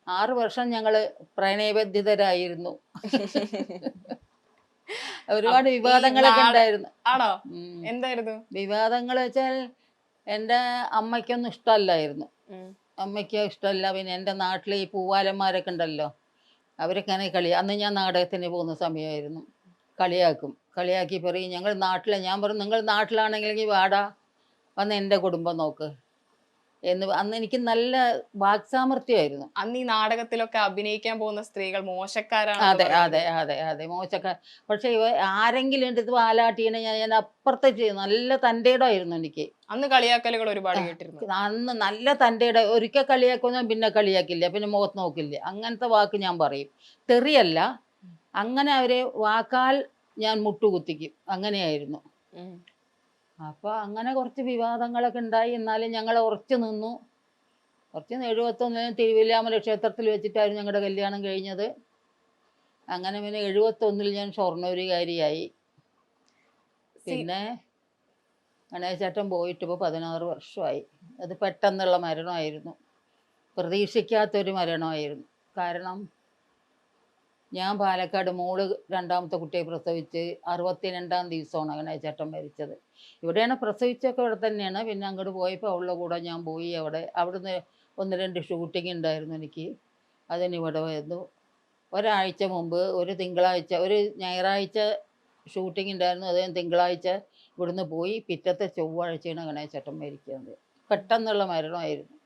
A: ആറു വർഷം ഞങ്ങൾ പ്രണയബദ്ധിതരായിരുന്നു [LAUGHS] ഒരുപാട് വിവാദങ്ങളൊക്കെ ഉണ്ടായിരുന്നു.
B: ആണോ? എന്തായിരുന്നു?
A: വിവാദങ്ങൾ വെച്ചാൽ എന്റെ അമ്മയ്ക്കൊന്നും ഇഷ്ടമല്ലായിരുന്നു. അമ്മയ്ക്ക് ഇഷ്ടമല്ല. പിന്നെ എന്റെ നാട്ടിൽ ഈ പൂവാലന്മാരൊക്കെ ഉണ്ടല്ലോ. അവരൊക്കെ അങ്ങനെ കളി അന്ന് ഞാൻ നാടകത്തിന് പോകുന്ന സമയമായിരുന്നു. കളിയാക്കും. കളിയാക്കി പറയും ഞങ്ങൾ നാട്ടിലെ. ഞാൻ പറഞ്ഞു നിങ്ങൾ നാട്ടിലാണെങ്കിൽ വാടാ. വന്ന് എന്റെ കുടുംബം നോക്ക്. എന്ന് അന്ന് എനിക്ക് നല്ല വാക്സാമർത്ഥ്യമായിരുന്നു
B: അന്ന് ഈ നാടകത്തിലൊക്കെ അഭിനയിക്കാൻ പോകുന്ന സ്ത്രീകൾ മോശക്കാരാണ്
A: അതെ അതെ അതെ അതെ മോശക്കാർ പക്ഷെ ഇവ ആരെങ്കിലും എന്റെ ഇത് വാലാട്ടിനെ ഞാൻ ഞാൻ അപ്പുറത്തെ ചെയ്യും നല്ല തന്റെ ഇടമായിരുന്നു എനിക്ക്.
B: അന്ന് കളിയാക്കലുകൾ ഒരുപാട് കേട്ടിരുന്നു.
A: അന്ന് നല്ല തന്റെ ഇട ഒരിക്കൽ കളിയാക്കുന്ന പിന്നെ കളിയാക്കില്ല പിന്നെ മുഖത്ത് നോക്കില്ല. അങ്ങനത്തെ വാക്ക് ഞാൻ പറയും. തെറിയല്ല അങ്ങനെ അവരെ വാക്കാൽ ഞാൻ മുട്ടുകുത്തിക്കും. അങ്ങനെയായിരുന്നു.
B: അപ്പൊ
A: അപ്പോൾ അങ്ങനെ കുറച്ച് വിവാദങ്ങളൊക്കെ ഉണ്ടായി. എന്നാലും ഞങ്ങൾ ഉറച്ചു നിന്നു. കുറച്ച് എഴുപത്തൊന്നിന് തിരുവില്ലാമല ക്ഷേത്രത്തിൽ വെച്ചിട്ടായിരുന്നു ഞങ്ങളുടെ കല്യാണം കഴിഞ്ഞത്. അങ്ങനെ പിന്നെ എഴുപത്തൊന്നിൽ ഞാൻ ഷൊർണൂരുകാരിയായി പിന്നെ ഗണേശേട്ടൻ പോയിട്ട് ഇപ്പോൾ പതിനാറ് വർഷമായി. അത് പെട്ടെന്നുള്ള മരണമായിരുന്നു. പ്രതീക്ഷിക്കാത്തൊരു മരണമായിരുന്നു. കാരണം ഞാൻ പാലക്കാട് മോൾ രണ്ടാമത്തെ കുട്ടിയെ പ്രസവിച്ച് അറുപത്തിരണ്ടാം ദിവസമാണ് അങ്ങനെ ചേട്ടൻ മരിച്ചത്. ഇവിടെയാണ് പ്രസവിച്ചൊക്കെ ഇവിടെ തന്നെയാണ്. പിന്നെ അങ്ങോട്ട് പോയപ്പോൾ അവളുടെ കൂടെ ഞാൻ പോയി. അവിടെ അവിടുന്ന് ഒന്ന് രണ്ട് ഷൂട്ടിംഗ് ഉണ്ടായിരുന്നു എനിക്ക്. അതിന് ഇവിടെ ഒരാഴ്ച മുമ്പ് ഒരു തിങ്കളാഴ്ച ഒരു ഞായറാഴ്ച ഷൂട്ടിംഗ് ഉണ്ടായിരുന്നു. അതേ തിങ്കളാഴ്ച ഇവിടുന്ന് പോയി. പിറ്റത്തെ ചൊവ്വാഴ്ചയാണ് ഗണേശേട്ടൻ മരിക്കുന്നത്. പെട്ടെന്നുള്ള മരണമായിരുന്നു.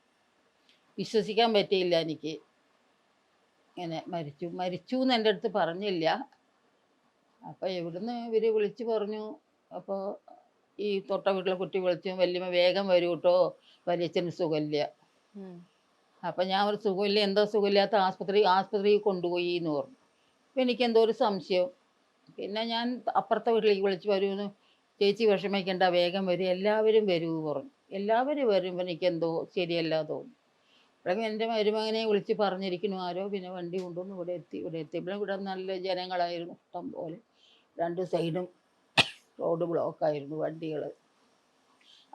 A: വിശ്വസിക്കാൻ പറ്റിയില്ല എനിക്ക്. ഇങ്ങനെ മരിച്ചു. മരിച്ചു എന്ന് എന്റെ അടുത്ത് പറഞ്ഞില്ല. അപ്പോൾ ഇവിടുന്ന് ഇവർ വിളിച്ച് പറഞ്ഞു. അപ്പോൾ ഈ തൊട്ട വീട്ടിലെ കുട്ടി വിളിച്ചു. വല്യമ്മ വേഗം വരൂ കേട്ടോ വലിയച്ഛന് സുഖമില്ല.
B: അപ്പൊ
A: അപ്പം ഞാൻ ഒരു സുഖമില്ല. എന്തോ സുഖമില്ലാത്ത ആസ്പത്രി ആസ്പത്രിയിൽ കൊണ്ടുപോയി എന്ന് പറഞ്ഞു. അപ്പം എനിക്ക് എന്തോ ഒരു സംശയം. പിന്നെ ഞാൻ അപ്പുറത്തെ വീട്ടിലേക്ക് വിളിച്ച് വരുമെന്ന് ചേച്ചി വിഷമിക്കേണ്ട. വേഗം വരും. എല്ലാവരും വരൂ പറഞ്ഞു. എല്ലാവരും വരുമ്പോ എനിക്ക് എന്തോ ശരിയല്ല തോന്നി. ഇവിടെ എന്റെ മരുമകനെ വിളിച്ച് പറഞ്ഞിരിക്കുന്നു ആരോ പിന്നെ വണ്ടി കൊണ്ടുവന്ന് ഇവിടെ എത്തി ഇവിടെ എത്തിയപ്പോഴും ഇവിടെ നല്ല ജനങ്ങളായിരുന്നു ഇഷ്ടം പോലെ. രണ്ട് സൈഡും റോഡ് ബ്ലോക്കായിരുന്നു വണ്ടികൾ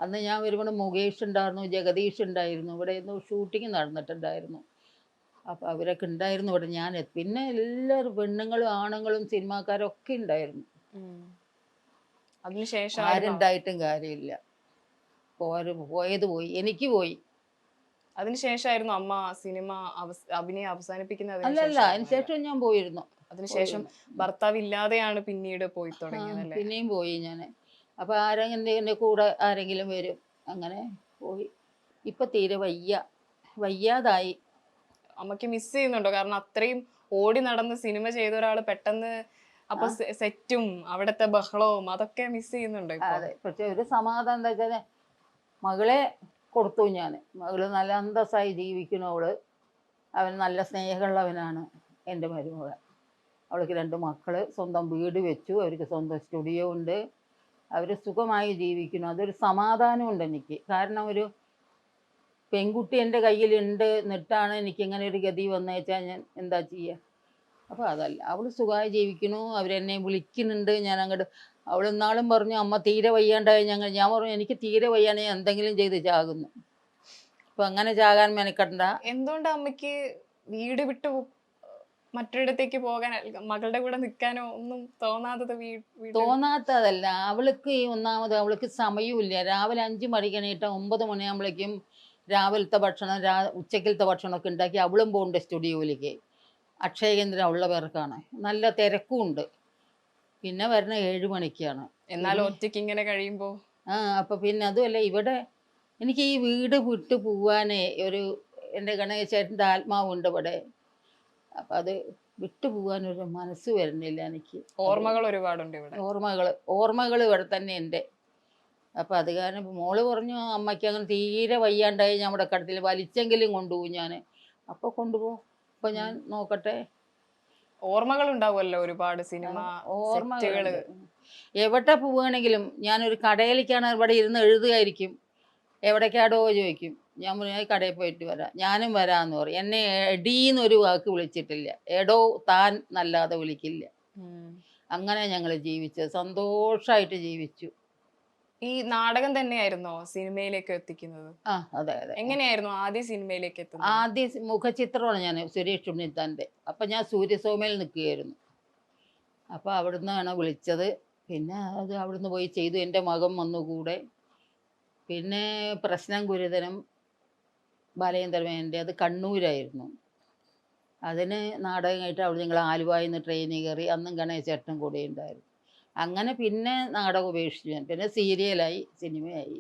A: അന്ന് ഞാൻ വരുമ്പോൾ മുകേഷ് ഉണ്ടായിരുന്നു ജഗദീഷ് ഉണ്ടായിരുന്നു ഇവിടെ എന്തോ ഷൂട്ടിങ് നടന്നിട്ടുണ്ടായിരുന്നു. അപ്പോൾ അവരൊക്കെ ഉണ്ടായിരുന്നു ഇവിടെ ഞാൻ എത്തി. പിന്നെ എല്ലാവരും പെണ്ണുങ്ങളും ആണുങ്ങളും സിനിമാക്കാരും ഒക്കെ ഉണ്ടായിരുന്നു.
B: അതിനുശേഷം
A: ആരുണ്ടായിട്ടും കാര്യമില്ല. പോയത് പോയി എനിക്ക് പോയി.
B: അതിനുശേഷമായിരുന്നു അമ്മ സിനിമ അഭിനയം അവസാനിപ്പിക്കുന്നത്
A: അല്ലല്ല? അതിനുശേഷം ഞാൻ പോയിരുന്നു.
B: അതിനുശേഷം ഭർത്താവ് ഇല്ലാതെയാണ് പിന്നീട് പോയി തുടങ്ങിയത്
A: പിന്നെയും പോയി ഞാൻ അപ്പൊ ആരെങ്കിലും കൂടെ ആരെങ്കിലും വരും. അങ്ങനെ പോയി. ഇപ്പൊ തീരെ വയ്യ. വയ്യാതായി.
B: അമ്മയ്ക്ക് മിസ് ചെയ്യുന്നുണ്ടോ? കാരണം അത്രയും ഓടി നടന്ന് സിനിമ ചെയ്ത ഒരാൾ പെട്ടെന്ന് അപ്പൊ സെറ്റും അവിടത്തെ ബഹളവും അതൊക്കെ മിസ് ചെയ്യുന്നുണ്ട്?
A: അതെ. പക്ഷെ ഒരു സമാധാനം എന്താ വെച്ചാൽ മകളെ കൊടുത്തു ഞാൻ. മകൾ നല്ല അന്തസ്സായി ജീവിക്കുന്നു അവൻ നല്ല സ്നേഹമുള്ളവനാണ് എന്റെ മരുമകൾ അവൾക്ക് രണ്ട് മക്കൾ സ്വന്തം വീട് വെച്ചു അവർക്ക് സ്വന്തം സ്റ്റുഡിയോ ഉണ്ട്. അവർ സുഖമായി ജീവിക്കുന്നു. അതൊരു സമാധാനമുണ്ട് എനിക്ക്. കാരണം ഒരു പെൺകുട്ടി എന്റെ കയ്യിലുണ്ട് എന്നിട്ടാണ് എനിക്ക് ഇങ്ങനെ ഒരു ഗതി വന്നേച്ചാൽ ഞാൻ എന്താ ചെയ്യുക അപ്പോൾ അതല്ല. അവൾ സുഖമായി ജീവിക്കുന്നു. അവരെന്നെ വിളിക്കുന്നുണ്ട്. ഞാൻ അങ്ങോട്ട് അവൾ ഇന്നാളും പറഞ്ഞു അമ്മ തീരെ വയ്യാണ്ടായി ഞങ്ങൾ. ഞാൻ പറഞ്ഞു എനിക്ക് തീരെ വയ്യാണ്ട് ഞാൻ എന്തെങ്കിലും ചെയ്ത് ചാകുന്നു. അപ്പൊ അങ്ങനെ ചാകാൻ മെനക്കണ്ട
B: എന്തുകൊണ്ട് അമ്മയ്ക്ക് വീട് വിട്ടു മറ്റൊരിടത്തേക്ക് പോകാൻ മകളുടെ കൂടെ നിൽക്കാനോ ഒന്നും തോന്നാത്തത്
A: തോന്നാത്തതല്ല. അവൾക്ക് ഈ ഒന്നാമത് അവൾക്ക് സമയമില്ല രാവിലെ അഞ്ച് മണി എണീറ്റ ഒമ്പത് മണിയാകുമ്പോഴേക്കും രാവിലത്തെ ഭക്ഷണം രാ ഉച്ചക്കലത്തെ ഭക്ഷണമൊക്കെ ഉണ്ടാക്കി അവളും പോകണ്ട സ്റ്റുഡിയോയിലേക്ക്. അക്ഷയ കേന്ദ്രം ഉള്ള പേർക്കാണ്. നല്ല തിരക്കും ഉണ്ട് പിന്നെ വരണ ഏഴ് മണിക്കാണ്.
B: എന്നാൽ ഒറ്റയ്ക്ക് ഇങ്ങനെ കഴിയുമ്പോ?
A: ആ അപ്പൊ പിന്നെ അതുമല്ല ഇവിടെ എനിക്ക് ഈ വീട് വിട്ട് പോവാനേ ഒരു എന്റെ ഗണേശേട്ടന്റെ ആത്മാവുണ്ട് ഇവിടെ. അപ്പം അത് വിട്ടു പോകാനൊരു മനസ്സ് വരുന്നില്ല എനിക്ക്.
B: ഓർമ്മകൾ ഒരുപാടുണ്ട് ഇവിടെ.
A: ഓർമ്മകൾ ഓർമ്മകൾ ഇവിടെ തന്നെ ഉണ്ട്. അപ്പം അത് കാരണം മോൾ പറഞ്ഞു അമ്മയ്ക്ക് അങ്ങനെ തീരെ വയ്യാണ്ടായി ഞാൻ ഇവിടെ കടത്തിൽ വലിച്ചെങ്കിലും കൊണ്ടുപോകും ഞാൻ അപ്പോൾ കൊണ്ടുപോകും. അപ്പോൾ ഞാൻ നോക്കട്ടെ
B: ഓർമ്മകൾ ഉണ്ടാവുമല്ലോ ഒരുപാട് സിനിമ ഓർമ്മകൾ
A: എവിടെ പോവുകയാണെങ്കിലും ഞാനൊരു കടയിലേക്കാണ് ഇവിടെ ഇരുന്ന് എഴുതുകയായിരിക്കും. എവിടേക്കാടോ ചോദിക്കും. ഞാൻ പറഞ്ഞു "ഞാൻ കടയിൽ പോയിട്ട് വരാം. ഞാനും വരാമെന്ന് പറയും. എന്നെ എടീന്നൊരു വാക്ക് വിളിച്ചിട്ടില്ല. എടോ താൻ നല്ലാതെ വിളിക്കില്ല. അങ്ങനെ ഞങ്ങൾ ജീവിച്ചത് സന്തോഷമായിട്ട് ജീവിച്ചു.
B: ഈ നാടകം തന്നെയായിരുന്നോ സിനിമയിലേക്ക് എത്തിക്കുന്നത്?
A: ആ അതെ അതെ.
B: എങ്ങനെയായിരുന്നു ആദ്യ സിനിമയിലേക്ക് എത്തുന്നത്?
A: ആദ്യ മുഖചിത്രമാണ് ഞാൻ സുരേഷ് ഉണ്ണിത്താന്റെ. അപ്പം ഞാൻ സൂര്യസോമയിൽ നിൽക്കുകയായിരുന്നു. അപ്പോൾ അവിടുന്നാണ് വിളിച്ചത്. പിന്നെ അത് അവിടുന്ന് പോയി ചെയ്തു. എന്റെ മകൻ വന്നുകൂടെ. പിന്നെ പ്രശ്നം ഗുരുതരം ബാലചന്ദ്രമേന്റെ അത് കണ്ണൂരായിരുന്നു. അതിന് നാടകമായിട്ട് അവിടെ ഞങ്ങൾ ആലുവായിൽ നിന്ന് ട്രെയിനിൽ കയറി അന്നും ഗണേശേട്ടനും കൂടെ ഉണ്ടായിരുന്നു. അങ്ങനെ പിന്നെ നാടകം ഉപേക്ഷിച്ചു ഞാൻ. പിന്നെ സീരിയലായി സിനിമയായി.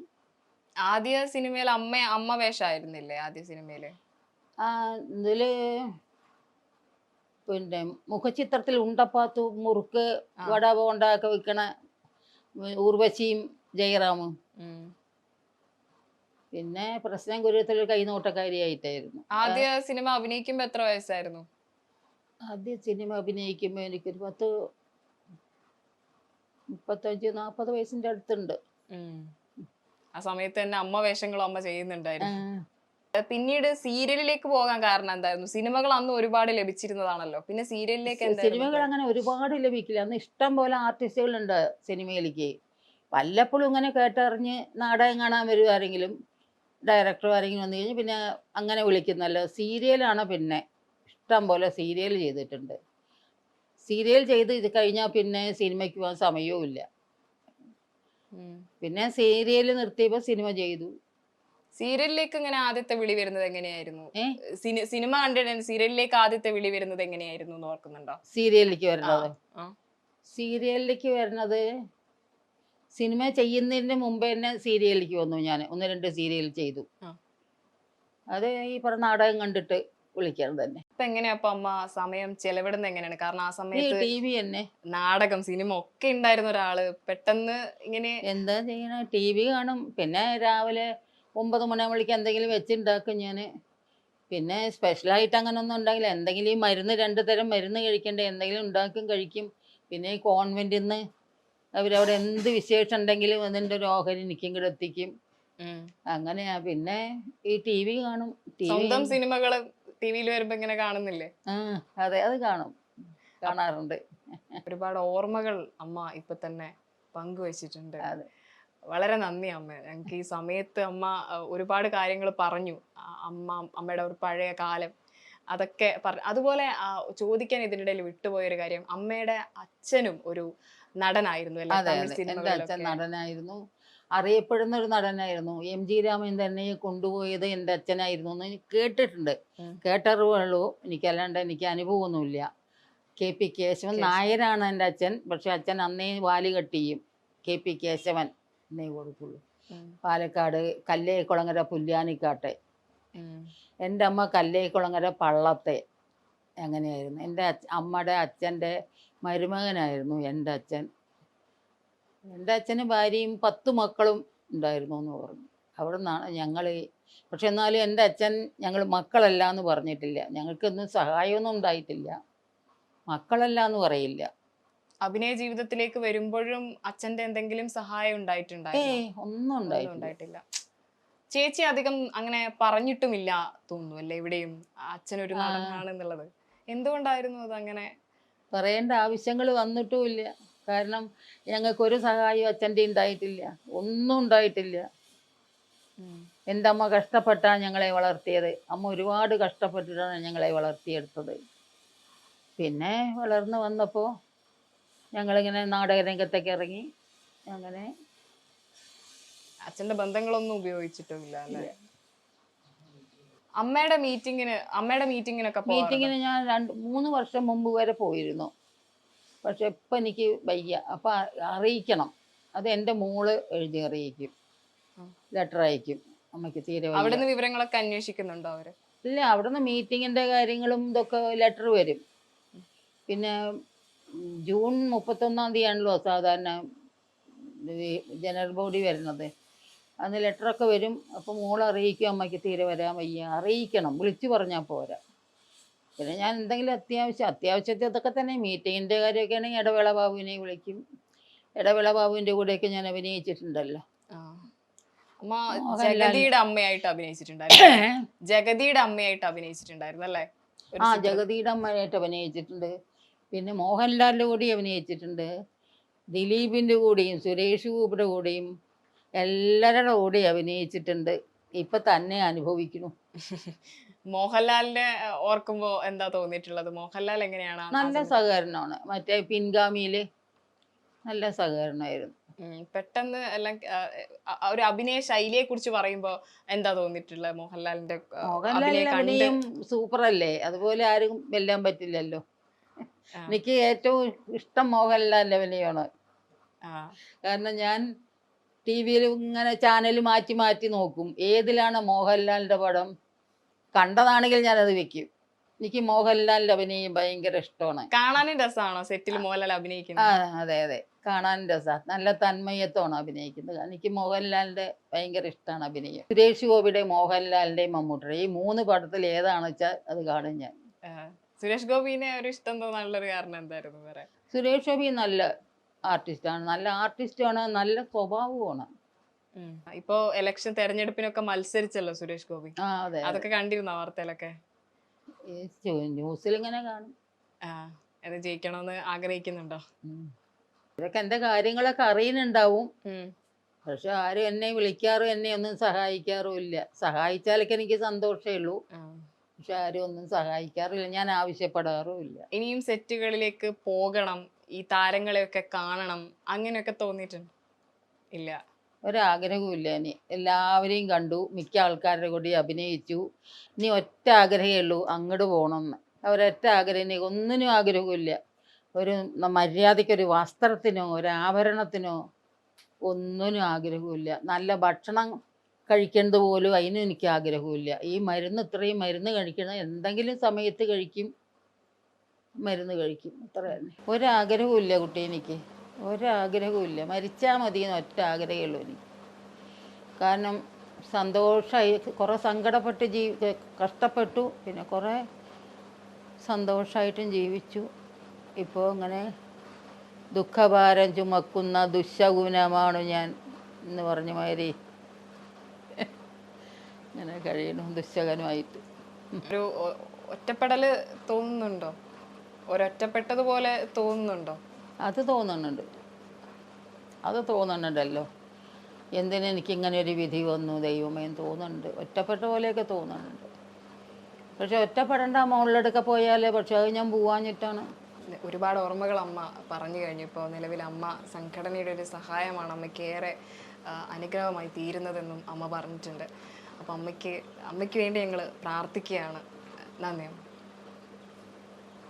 B: ആദ്യ സിനിമയിൽ അമ്മ അമ്മ വേഷമായിരുന്നില്ലേ ആദ്യ
A: സിനിമയിൽ? ഇതിൽ പിന്നെ മുഖചിത്രത്തിൽ ഉണ്ടപ്പാത്തു മുറുക്ക്. വട ബോണ്ടൊക്കെ വിൽക്കണ ഊർവശിയും ജയറാമും. പിന്നെ പ്രശ്നം ഗുരുത്തിൽ കൈനോട്ടക്കാരിയായിട്ടായിരുന്നു.
B: ആദ്യ സിനിമ അഭിനയിക്കുമ്പോ എത്ര വയസ്സായിരുന്നു?
A: ആദ്യ സിനിമ അഭിനയിക്കുമ്പോൾ എനിക്കൊരു പത്ത് മുപ്പത്തഞ്ച് നാപ്പത് വയസ്സിന്റെ അടുത്തുണ്ട്.
B: ആ സമയത്ത് തന്നെ അമ്മ വേഷങ്ങളും അമ്മ ചെയ്യുന്നുണ്ടായിരുന്നു. പിന്നീട് സീരിയലിലേക്ക് പോകാൻ കാരണം എന്തായിരുന്നു? സിനിമകൾ അന്ന് ഒരുപാട് ലഭിച്ചിരുന്നതാണല്ലോ. പിന്നെ സീരിയലിലേക്ക്
A: സിനിമകൾ അങ്ങനെ ഒരുപാട് ലഭിക്കില്ല. അന്ന് ഇഷ്ടം പോലെ ആർട്ടിസ്റ്റുകളുണ്ട് സിനിമയിലേക്ക്. വല്ലപ്പോഴും ഇങ്ങനെ കേട്ടറിഞ്ഞ് നാടകം കാണാൻ വരുവാരെങ്കിലും ഡയറക്ടർ ആരെങ്കിലും വന്നു കഴിഞ്ഞാൽ പിന്നെ അങ്ങനെ വിളിക്കുന്നല്ലോ. സീരിയലാണ് പിന്നെ ഇഷ്ടം പോലെ സീരിയൽ ചെയ്തിട്ടുണ്ട്. സീരിയൽ ചെയ്ത് ഇത് കഴിഞ്ഞാൽ പിന്നെ സിനിമയ്ക്ക് പോകാൻ സമയവും ഇല്ല. പിന്നെ സീരിയൽ നിർത്തിയപ്പോൾ സിനിമ ചെയ്തു.
B: സീരിയലിലേക്ക് ഇങ്ങനെ ആദ്യത്തെ വിളി വരുന്നത് എങ്ങനെയായിരുന്നു? സിനിമ കണ്ടിട്ട് സീരിയലിലേക്ക് ആദ്യത്തെ വിളി വരുന്നത് എങ്ങനെയായിരുന്നു എന്ന് ഓർക്കുന്നുണ്ടോ?
A: സീരിയലിലേക്ക് വരുന്നത് സീരിയലിലേക്ക് വരുന്നത് സിനിമ ചെയ്യുന്നതിന് മുമ്പ് തന്നെ സീരിയലിലേക്ക് വന്നു ഞാൻ. ഒന്ന് രണ്ട് സീരിയൽ ചെയ്തു. അത് ഈ പറഞ്ഞ നാടകം കണ്ടിട്ട് വിളിക്കണം തന്നെ.
B: ഇപ്പൊ എങ്ങനെയാ അപ്പൊ അമ്മ സമയം ചെലവിടുന്ന എങ്ങനെയാണ്? കാരണം ആ
A: ഈ
B: സമയത്ത്
A: ടി വി തന്നെ
B: നാടകം സിനിമ ഒക്കെ ഉണ്ടായിരുന്ന ഒരാൾ പെട്ടെന്ന് ഇങ്ങനെ
A: എന്താ ചെയ്യണ? ടി വി കാണും. പിന്നെ രാവിലെ ഒമ്പത് മണിയാകുമ്പോഴേക്ക് എന്തെങ്കിലും വെച്ചുണ്ടാക്കും ഞാൻ പിന്നെ സ്പെഷ്യലായിട്ട് അങ്ങനെ ഒന്നും ഉണ്ടെങ്കിൽ എന്തെങ്കിലും ഈ മരുന്ന് രണ്ട് തരം മരുന്ന് കഴിക്കണ്ടേ? എന്തെങ്കിലും ഉണ്ടാക്കും കഴിക്കും. പിന്നെ ഈ കോൺവെന്റിൽ നിന്ന് അവരവിടെ എന്ത് വിശേഷം ഉണ്ടെങ്കിലും അതിന്റെ ഒരു ഓഹരി എനിക്കും കൂടെ എത്തിക്കും.
B: ഉം.
A: അങ്ങനെയാ. പിന്നെ ഈ ടി വി കാണും. ടി വി
B: സ്വന്തം സിനിമകൾ ടിവിയിൽ വരുമ്പോ ഇങ്ങനെ കാണുന്നില്ലേ?
A: അതെ അത് കാണും. കാണാറുണ്ട്.
B: ഒരുപാട് ഓർമ്മകൾ അമ്മ ഇപ്പൊ തന്നെ പങ്കുവച്ചിട്ടുണ്ട്. വളരെ നന്ദി അമ്മ. ഞങ്ങൾക്ക് ഈ സമയത്ത് അമ്മ ഒരുപാട് കാര്യങ്ങൾ പറഞ്ഞു. അമ്മ അമ്മയുടെ ഒരു പഴയ കാലം അതൊക്കെ പറഞ്ഞു അതുപോലെ ചോദിക്കാൻ ഇതിനിടയിൽ വിട്ടുപോയൊരു കാര്യം. അമ്മയുടെ അച്ഛനും ഒരു നടനായിരുന്നു അല്ലേ? തമിഴ് സിനിമകളിലൊക്കെ.
A: നടനായിരുന്നു. അറിയപ്പെടുന്ന ഒരു നടനായിരുന്നു. എം ജി രാമൻ തന്നെ കൊണ്ടുപോയത് എന്റെ അച്ഛനായിരുന്നു എന്ന് കേട്ടിട്ടുണ്ട്. കേട്ടറിവുള്ളൂ. എനിക്കല്ലാണ്ട് എനിക്ക് അനുഭവമൊന്നുമില്ല. K P Keshavan. നായരാണ് എന്റെ അച്ഛൻ. പക്ഷെ അച്ഛൻ അന്നേ വാലി കെട്ടിയും കെ പി കേശവൻ എന്നേ കൊടുക്കുള്ളൂ. പാലക്കാട് കല്ലേക്കുളങ്ങര പുല്യാനിക്കാട്ടെ. എന്റെ അമ്മ കല്ലേക്കുളങ്ങര പള്ളത്തെ. അങ്ങനെയായിരുന്നു. എന്റെ അമ്മയുടെ അച്ഛന്റെ മരുമകനായിരുന്നു എന്റെ അച്ഛൻ. എന്റെ അച്ഛന് ഭാര്യയും പത്ത് മക്കളും ഉണ്ടായിരുന്നു എന്ന് പറഞ്ഞു. അവിടെ നിന്നാണ് ഞങ്ങൾ പക്ഷെ എന്നാലും എന്റെ അച്ഛൻ ഞങ്ങൾ മക്കളല്ല എന്ന് പറഞ്ഞിട്ടില്ല. ഞങ്ങൾക്കൊന്നും സഹായമൊന്നും ഉണ്ടായിട്ടില്ല. മക്കളല്ല എന്ന് പറയില്ല.
B: അഭിനയ ജീവിതത്തിലേക്ക് വരുമ്പോഴും അച്ഛന്റെ എന്തെങ്കിലും സഹായം ഉണ്ടായിട്ടുണ്ടായിരുന്നു?
A: ഒന്നും ഉണ്ടായിട്ടില്ല.
B: ചേച്ചി അധികം അങ്ങനെ പറഞ്ഞിട്ടുമില്ല തോന്നുന്നു അല്ലേ ഇവിടെയും? അച്ഛനൊരു
A: ആ.
B: നടനാണെന്നുള്ളത് എന്തുകൊണ്ടായിരുന്നു അത് അങ്ങനെ
A: പറയേണ്ട ആവശ്യങ്ങൾ വന്നിട്ടുമില്ല. കാരണം ഞങ്ങൾക്ക് ഒരു സഹായം അച്ഛന്റെ ഉണ്ടായിട്ടില്ല. ഒന്നും ഉണ്ടായിട്ടില്ല. എന്റെ അമ്മ കഷ്ടപ്പെട്ടാണ് ഞങ്ങളെ വളർത്തിയത്? അമ്മ ഒരുപാട് കഷ്ടപ്പെട്ടിട്ടാണ് ഞങ്ങളെ വളർത്തിയെടുത്തത്. പിന്നെ വളർന്നു വന്നപ്പോൾ ഞങ്ങളിങ്ങനെ നാടകരംഗത്തേക്ക് ഇറങ്ങി. അങ്ങനെ
B: അച്ഛന്റെ ബന്ധങ്ങളൊന്നും ഉപയോഗിച്ചിട്ടില്ല അല്ലേ? അമ്മയുടെ മീറ്റിങ്ങിന് അമ്മയുടെ മീറ്റിങ്ങിനൊക്കെ
A: മീറ്റിങ്ങിന് ഞാൻ രണ്ട് മൂന്ന് വർഷം മുമ്പ് വരെ പോയിരുന്നു. പക്ഷെ ഇപ്പം എനിക്ക് വയ്യ. അപ്പം അറിയിക്കണം. അത് എന്റെ മോൾ എഴുതി അറിയിക്കും. ലെറ്റർ അയക്കും. അമ്മയ്ക്ക് തീരെ.
B: അവിടുന്ന് വിവരങ്ങളൊക്കെ അന്വേഷിക്കുന്നുണ്ടോ അവർ?
A: ഇല്ല അവിടുന്ന് മീറ്റിങ്ങിന്റെ കാര്യങ്ങളും ഇതൊക്കെ ലെറ്റർ വരും. പിന്നെ ജൂൺ മുപ്പത്തൊന്നാം തീയതിയാണല്ലോ സാധാരണ ജനറൽ ബോഡി വരുന്നത്. അന്ന് ലെറ്ററൊക്കെ വരും. അപ്പോൾ മോൾ അറിയിക്കും അമ്മയ്ക്ക് തീരെ വരാൻ വയ്യ. അറിയിക്കണം. വിളിച്ചു പറഞ്ഞാൽ പോരാ. പിന്നെ ഞാൻ എന്തെങ്കിലും അത്യാവശ്യം അത്യാവശ്യത്തെ അതൊക്കെ തന്നെ മീറ്റിങ്ങിന്റെ കാര്യമൊക്കെ ആണെങ്കിൽ ഇടവേള ബാബുവിനെ വിളിക്കും. ഇടവേള ബാബുവിന്റെ കൂടെയൊക്കെ ഞാൻ അഭിനയിച്ചിട്ടുണ്ടല്ലോ.
B: അമ്മ. ജഗതിയുടെ അമ്മയായിട്ട് അഭിനയിച്ചിട്ടുണ്ടായിരുന്നു ജഗതിയുടെ അമ്മയായിട്ട് അഭിനയിച്ചിട്ടുണ്ടായിരുന്നു അല്ലേ
A: ആ ജഗതിയുടെ അമ്മയായിട്ട് അഭിനയിച്ചിട്ടുണ്ട്. പിന്നെ മോഹൻലാലിന്റെ കൂടി അഭിനയിച്ചിട്ടുണ്ട്. ദിലീപിന്റെ കൂടെയും സുരേഷ് ഗോപിയുടെ കൂടെയും എല്ലാവരുടെ കൂടെ അഭിനയിച്ചിട്ടുണ്ട്. ഇപ്പൊ തന്നെ അനുഭവിക്കുന്നു. [LAUGHS]
B: മോഹൻലാലിനെ ഓർക്കുമ്പോ എന്താ തോന്നിയിട്ടുള്ളത്? മോഹൻലാൽ എങ്ങനെയാണ്
A: നല്ല? സഹകരണമാണ്. മറ്റേ പിൻഗാമിയിൽ നല്ല സഹകരണമായിരുന്നു.
B: പെട്ടെന്ന് എല്ലാം ഒരു അഭിനയ ശൈലിയെ കുറിച്ച് പറയുമ്പോ എന്താ തോന്നിയിട്ടുള്ളത് മോഹൻലാലിന്റെ
A: മോഹൻലാലിന്റെ സൂപ്പർ അല്ലേ അതുപോലെ ആരും വെല്ലാൻ പറ്റില്ലല്ലോ. എനിക്ക് ഏറ്റവും ഇഷ്ടം മോഹൻലാലിന്റെ അഭിനയമാണ്. കാരണം ഞാൻ ടി വിയിൽ ഇങ്ങനെ ചാനൽ മാറ്റി മാറ്റി നോക്കും. ഏതിലാണ് മോഹൻലാലിന്റെ പടം കണ്ടതാണെങ്കിൽ ഞാൻ അത് വെക്കും. എനിക്ക് മോഹൻലാലിന്റെ അഭിനയം ഭയങ്കര ഇഷ്ടമാണ്.
B: കാണാനും രസമാണോ? സെറ്റിൽ മോഹൻലാൽ
A: ആ
B: അഭിനയിക്കുന്നത്
A: അതെ അതെ. കാണാനും രസമാണ് നല്ല തന്മയത്വമാണ് അഭിനയിക്കുന്നത്. എനിക്ക് മോഹൻലാലിന്റെ ഭയങ്കര ഇഷ്ടമാണ് അഭിനയം. സുരേഷ് ഗോപിയുടെ മോഹൻലാലിന്റെ മമ്മൂട്ടിയുടെ. ഈ മൂന്ന് പടത്തിൽ ഏതാണെന്ന് വെച്ചാൽ അത് കാണും ഞാൻ.
B: സുരേഷ് ഗോപിനെ ഒരു ഇഷ്ടം തോന്നാനുള്ളൊരു കാരണം എന്തായിരുന്നു
A: സുരേഷ് ഗോപി നല്ല ആർട്ടിസ്റ്റാണ്. നല്ല ആർട്ടിസ്റ്റാണ്. നല്ല
B: സ്വഭാവമാണ്. ഇപ്പോ ഇലക്ഷൻ തെരഞ്ഞെടുപ്പിനൊക്കെ മത്സരിച്ചല്ലോ സുരേഷ് ഗോപി.
A: അതെ
B: അതൊക്കെ കണ്ടിരുന്ന വാർത്തയിലൊക്കെ?
A: ന്യൂസിൽ ഇങ്ങനെ കാണും.
B: അത് ജയിക്കണമെന്ന് ആഗ്രഹിക്കുന്നുണ്ടോ.
A: ഇതൊക്കെ എന്റെ കാര്യങ്ങളൊക്കെ അറിയുന്നുണ്ടാവും. പക്ഷെ ആരും എന്നെ വിളിക്കാറും എന്നെ ഒന്നും സഹായിക്കാറും ഇല്ല. സഹായിച്ചാലൊക്കെ എനിക്ക് സന്തോഷമേ ഉള്ളൂ. പക്ഷെ ആരും ഒന്നും സഹായിക്കാറില്ല. ഞാൻ ആവശ്യപ്പെടാറും ഇല്ല.
B: ഇനിയും സെറ്റുകളിലേക്ക് പോകണം. ഈ താരങ്ങളെയൊക്കെ കാണണം. അങ്ങനെയൊക്കെ തോന്നിയിട്ടുണ്ട്? ഇല്ല.
A: ഒരാഗ്രഹവും ഇല്ല ഇനി. എല്ലാവരെയും കണ്ടു. മിക്ക ആൾക്കാരുടെ കൂടി അഭിനയിച്ചു. ഇനി ഒറ്റ ആഗ്രഹമേ ഉള്ളൂ. അങ്ങോട്ട് പോകണമെന്ന് ഒരൊറ്റ ആഗ്രഹം ഇനി ഒന്നിനും ആഗ്രഹമില്ല ഒരു മര്യാദയ്ക്കൊരു വസ്ത്രത്തിനോ ഒരു ആഭരണത്തിനോ ഒന്നിനും ആഗ്രഹമില്ല നല്ല ഭക്ഷണം കഴിക്കുന്നത് പോലും അതിനും എനിക്ക് ആഗ്രഹമില്ല ഈ മരുന്ന് ഇത്രയും മരുന്ന് കഴിക്കണം എന്തെങ്കിലും സമയത്ത് കഴിക്കും. മരുന്ന് കഴിക്കും. അത്ര തന്നെ. ഒരാഗ്രഹവും ഇല്ല കുട്ടി എനിക്ക്. ഒരാഗ്രഹവും ഇല്ല മരിച്ചാൽ മതി എന്ന് ഒറ്റ ആഗ്രഹമേ ഉള്ളൂ എനിക്ക്. കാരണം സന്തോഷമായി കുറേ സങ്കടപ്പെട്ട് ജീവി കഷ്ടപ്പെട്ടു. പിന്നെ കുറേ സന്തോഷമായിട്ടും ജീവിച്ചു. ഇപ്പോൾ ഇങ്ങനെ ദുഃഖഭാരം ചുമക്കുന്ന ദുശകുനമാണ് ഞാൻ എന്ന് പറഞ്ഞ മാതിരി ഇങ്ങനെ കഴിയണം ദുശകനുമായിട്ട്.
B: ഒരു ഒറ്റപ്പെടൽ തോന്നുന്നുണ്ടോ? ഒരൊറ്റപ്പെട്ടതുപോലെ തോന്നുന്നുണ്ടോ?
A: അത് തോന്നുന്നുണ്ട്. അത് തോന്നുന്നുണ്ടല്ലോ. എന്തിന് എനിക്ക് ഇങ്ങനെ ഒരു വിധി വന്നു ദൈവമേ തോന്നുന്നുണ്ട്. ഒറ്റപ്പെട്ട പോലെയൊക്കെ തോന്നുന്നുണ്ട്. പക്ഷെ ഒറ്റപ്പെടേണ്ട മുകളിലെടുക്കെ പോയാലേ പക്ഷെ അത് ഞാൻ പോവാഞ്ഞിട്ടാണ്.
B: ഒരുപാട് ഓർമ്മകൾ അമ്മ പറഞ്ഞു കഴിഞ്ഞു. ഇപ്പോൾ നിലവിൽ അമ്മ സംഘടനയുടെ ഒരു സഹായമാണ് അമ്മയ്ക്ക് ഏറെ അനുഗ്രഹമായി തീരുന്നതെന്നും അമ്മ പറഞ്ഞിട്ടുണ്ട്. അപ്പോൾ അമ്മയ്ക്ക് അമ്മയ്ക്ക് വേണ്ടി ഞങ്ങൾ പ്രാർത്ഥിക്കുകയാണ്. നന്ദി അമ്മ.